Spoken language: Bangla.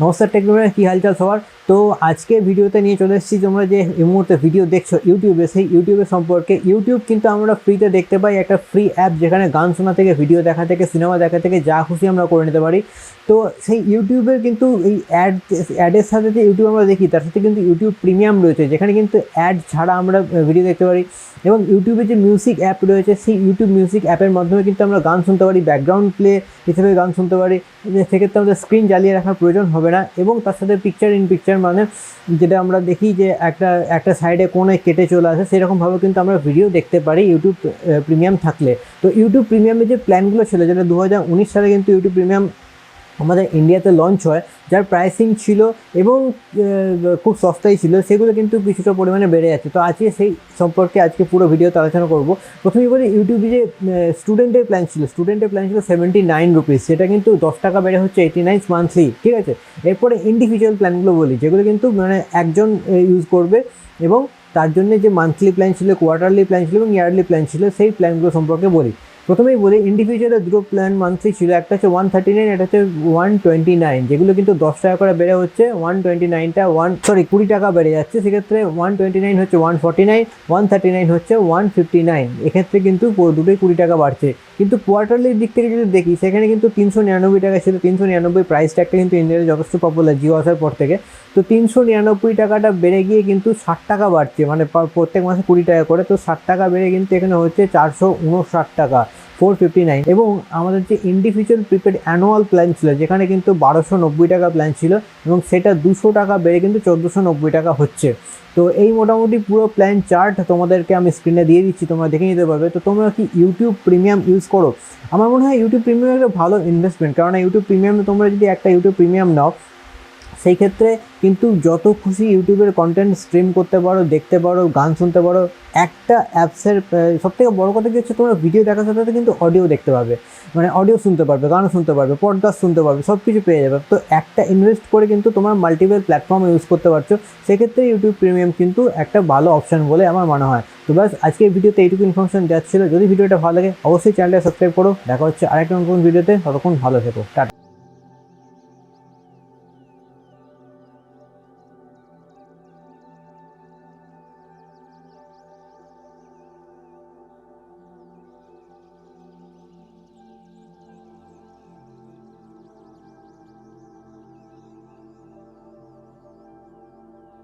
নমস্কার টেকনোলজি কী হালচাল সবার? তো আজকে ভিডিওতে নিয়ে চলে এসেছি তোমরা যে এই মুহূর্তে ভিডিও দেখছ ইউটিউবে সেই ইউটিউবের সম্পর্কে। ইউটিউব কিন্তু আমরা ফ্রিতে দেখতে পাই একটা ফ্রি অ্যাপ যেখানে গান শোনা থেকে ভিডিও দেখা থেকে সিনেমা দেখা থেকে যা খুশি আমরা করে নিতে পারি। তো সেই ইউটিউবের কিন্তু এই অ্যাড অ্যাডের সাথে যে ইউটিউব আমরা দেখি, তার সাথে কিন্তু ইউটিউব প্রিমিয়াম রয়েছে, যেখানে কিন্তু অ্যাড ছাড়া আমরা ভিডিও দেখতে পারি। এবং ইউটিউবে যে মিউজিক অ্যাপ রয়েছে, সেই ইউটিউব মিউজিক অ্যাপের মাধ্যমে কিন্তু আমরা গান শুনতে পারি ব্যাকগ্রাউন্ড প্লে হিসেবে গান শুনতে পারি। সেক্ষেত্রে আমাদের স্ক্রিন জ্বালিয়ে রাখার প্রয়োজন হবে না এবং তার সাথে পিকচার ইন পিকচার মানে যেটা আমরা দেখি যে একটা একটা সাইডে কোণে কেটে চলে আসে সেরকমভাবে কিন্তু আমরা ভিডিও দেখতে পারি ইউটিউব প্রিমিয়াম থাকলে। তো ইউটিউব প্রিমিয়ামে যে প্ল্যানগুলো ছিল, যেটা দু হাজার উনিশ সালে কিন্তু ইউটিউব প্রিমিয়াম আমাদের ইন্ডিয়াতে লঞ্চ হয়, যার প্রাইসিং ছিল এবং খুব সস্তাই ছিল, সেগুলো কিন্তু কিছুটা পরিমাণে বেড়ে যাচ্ছে। তো আজকে সেই সম্পর্কে আজকে পুরো ভিডিওতে আলোচনা করব। প্রথমেই বলি ইউটিউবে যে স্টুডেন্টের প্ল্যান ছিল স্টুডেন্টের প্ল্যান ছিল সেভেন্টি নাইন রুপিস সেটা কিন্তু দশ টাকা বেড়ে হচ্ছে এইটি নাইন মান্থলি ঠিক আছে? এরপরে ইন্ডিভিজুয়াল প্ল্যানগুলো বলি, যেগুলো কিন্তু মানে একজন ইউজ করবে এবং তার জন্য যে মান্থলি প্ল্যান ছিল কোয়ার্টারলি প্ল্যান ছিল এবং ইয়ারলি প্ল্যান ছিল, সেই প্ল্যানগুলো সম্পর্কে বলি। প্রথমেই বলি ইন্ডিভিজুয়ালের দুটো প্ল্যান মান্থলি ছিল। একটা হচ্ছে ওয়ান থার্টি নাইন একটা হচ্ছে ওয়ান টোয়েন্টি নাইন যেগুলো কিন্তু দশ টাকা করে বেড়ে হচ্ছে ওয়ান টোয়েন্টি নাইনটা ওয়ান সরি কুড়ি টাকা বেড়ে যাচ্ছে। সেক্ষেত্রে ওয়ান টোয়েন্টি নাইন হচ্ছে one forty nine one thirty nine হচ্ছে ওয়ান ফিফটি নাইন এক্ষেত্রে কিন্তু দুটোই কুড়ি টাকা বাড়ছে। কিন্তু কোয়ার্টারলির দিক থেকে যদি দেখি, সেখানে কিন্তু তিনশো নিরানব্বই টাকা ছিল। তিনশো নিরানব্বই প্রাইস ট্যাগটা কিন্তু ইন্ডিয়াতে যথেষ্ট পপুলার জিও আসার পর থেকে। তো তিনশো নিরানব্বই টাকাটা বেড়ে গিয়ে কিন্তু ষাট টাকা বাড়ছে। মানে প্রত্যেক মাসে কুড়ি টাকা করে। তো ষাট টাকা বেড়ে কিন্তু এখানে হচ্ছে চারশো উনষাট টাকা। ফোর ফিফটি নাইন এবং আমাদের যে ইন্ডিভিজুয়াল প্রিপেড অ্যানুয়াল প্ল্যান ছিল, যেখানে কিন্তু বারোশো নব্বই টাকা প্ল্যান ছিল এবং সেটা দুশো টাকা বেড়ে কিন্তু চোদ্দোশো নব্বই টাকা হচ্ছে। তো এই মোটামুটি পুরো প্ল্যান চার্ট তোমাদেরকে আমি স্ক্রিনে দিয়ে দিচ্ছি, তোমরা দেখে নিতে পারবে। তো তোমরা কি ইউটিউব প্রিমিয়াম ইউজ করো? আমার মনে হয় ইউটিউব প্রিমিয়াম একটা ভালো ইনভেস্টমেন্ট কারণ ইউটিউব প্রিমিয়ামে তোমরা যদি একটা ইউটিউব প্রিমিয়াম নাও সেই ক্ষেত্রে কিন্তু যত খুশি ইউটিউবের কন্টেন্ট স্ট্রিম করতে পারো, দেখতে পারো, গান শুনতে পারো, একটা অ্যাপসের সব থেকে বড়ো কথা কি হচ্ছে, তোমরা ভিডিও দেখার সাথে সাথে কিন্তু অডিও দেখতে পাবে। মানে অডিও শুনতে পারবে গানও শুনতে পারবে পডকাস্ট শুনতে পারবে সব কিছু পেয়ে যাবে। তো একটা ইনভেস্ট করে কিন্তু তোমার মাল্টিপল প্ল্যাটফর্ম ইউজ করতে পারছ। সেক্ষেত্রে ইউটিউব প্রিমিয়াম কিন্তু একটা ভালো অপশান বলে আমার মনে হয়। তো ব্যাস, আজকে ভিডিওতে এইটুকু ইনফরমেশন দেওয়া ছিল। যদি ভিডিওটা ভালো লাগে, অবশ্যই চ্যানেলটা সাবস্ক্রাইব করো। দেখা হচ্ছে আরেকটা নতুন ভিডিওতে ততক্ষণ ভালো থেকো। টাটা।